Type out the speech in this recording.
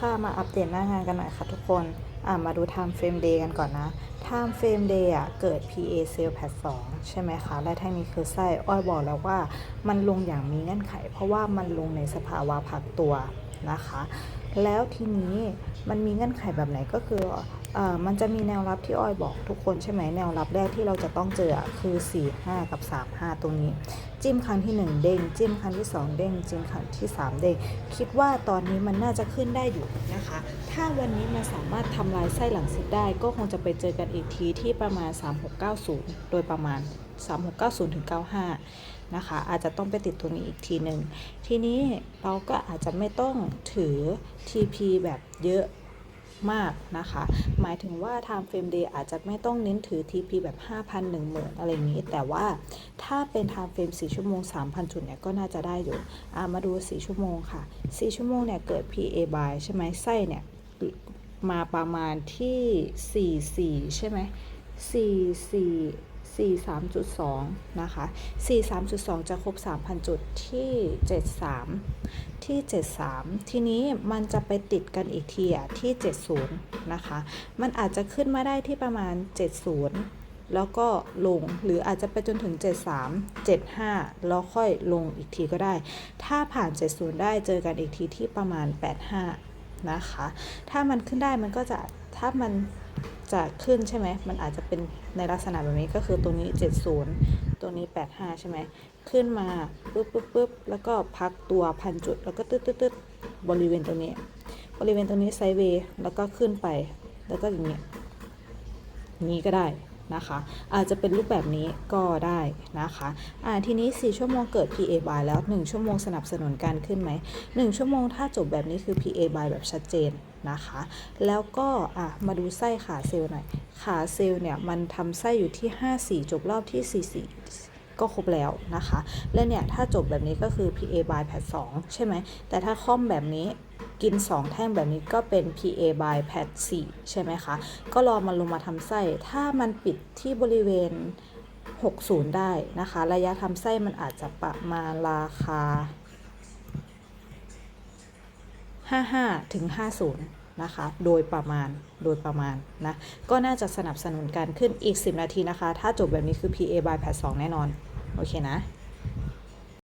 ค่ะมาอัปเดตหน้างานกันหน่อยค่ะทุกคนอะมาดู time frame day กันก่อนนะ time frame day อะเกิด PA sale pad 2 ใช่ไหมคะและแท่งนี้คือไส้อ้อยบอกแล้วว่ามันลงอย่างมีเงื่อนไข เพราะว่ามันลงในสภาวะพักตัว นะคะ แล้วทีนี้มันมีเงื่อนไขแบบไหนก็คืออมันจะมีแนวรับที่ออยบอกทุกคนใช่ไหมแนวรับแรกที่เราจะต้องเจออะคือ 4 5 กับ 3 5 ตรงนี้ จิ้มครั้งที่ 1 เด้ง จิ้มครั้งที่ 2 เด้ง จิ้มครั้งที่ 3 เด้ง คิดว่าตอนนี้มันน่าจะขึ้นได้อยู่นะคะ ถ้าวันนี้มันสามารถทำลายไส้หลังซิดได้ ก็คงจะไปเจอกันอีกทีที่ประมาณ 3690 โดยประมาณ 3690ถึง95 นะคะ อาจจะต้องไปติดตัวนี้อีกทีหนึ่งทีนี้เราก็อาจจะไม่ต้องถือ TP แบบเยอะมากนะคะ หมายถึงว่า time frame day อาจจะไม่ต้องเน้นถือ TP แบบ 5,000 10,000อะไรอย่างนี้ แต่ว่าถ้าเป็น time frame 4 ชั่วโมง 3,000 จุดเนี่ยก็น่าจะได้อยู่อ่ามาดู 4 ชั่วโมงค่ะ 4 ชั่วโมงเนี่ยเกิด PA by ใช่ไหมไส้เนี่ยมาประมาณที่ 44 ใช่ไหม44 43.2 นะคะ 43.2 จะครบ 3,000 จุดที่ 73 ที่ 73 ทีนี้มันจะไปติดกันอีกทีอะที่ 70 นะคะ มันอาจจะขึ้นมาได้ที่ประมาณ 70 แล้วก็ลงหรืออาจจะไปจนถึง 73 75 แล้วค่อยลงอีกทีก็ได้ ถ้าผ่าน 70 ได้เจอกันอีกทีที่ประมาณ 85 นะคะ ถ้ามันขึ้นได้มันก็จะถ้ามัน จะขึ้นใช่ไหม มันอาจจะเป็นในลักษณะแบบนี้ก็คือตัวนี้ 70 ตัวนี้ 85 ใช่ไหม ขึ้นมาปุ๊บปุ๊บปุ๊บแล้วก็พักตัวพันจุด แล้วก็ตึ๊ดตึ๊ดตึ๊ดบริเวณตรงนี้ บริเวณตรงนี้ไซเวย์แล้วก็ขึ้นไป แล้วก็อย่างเงี้ยนี้ก็ได้ นะคะ อาจจะเป็นรูปแบบนี้ก็ได้นะคะอ่าทีนี้ 4 ชั่วโมงเกิด PA by แล้ว 1 ชั่วโมงสนับสนุนการขึ้นไหม 1 ชั่วโมงถ้าจบแบบนี้คือ PA by แบบชัดเจนนะคะ แล้วก็อะมาดูไส้ขาเซลล์หน่อย ขาเซลล์เนี่ยมันทำไส้อยู่ที่ 54 จบรอบที่ 44ก็ครบแล้วนะคะ และเนี่ย ถ้าจบแบบนี้ก็คือ PA by แพท2ใช่ไหม แต่ถ้าค่อมแบบนี้ กิน 2 แท่งแบบนี้ก็เป็น PA by แพท4ใช่ไหมคะ ก็รอมันลงมาทำไส้ ถ้ามันปิดที่บริเวณ 60 ได้นะคะ ระยะทำไส้มันอาจจะประมาณราคา 55ถึง50นะคะ โดยประมาณ โดยประมาณนะ ก็น่าจะสนับสนุนการขึ้นอีก 10 นาทีนะคะ ถ้าจบแบบนี้คือ PA by แพท2แน่นอน โอเคนะ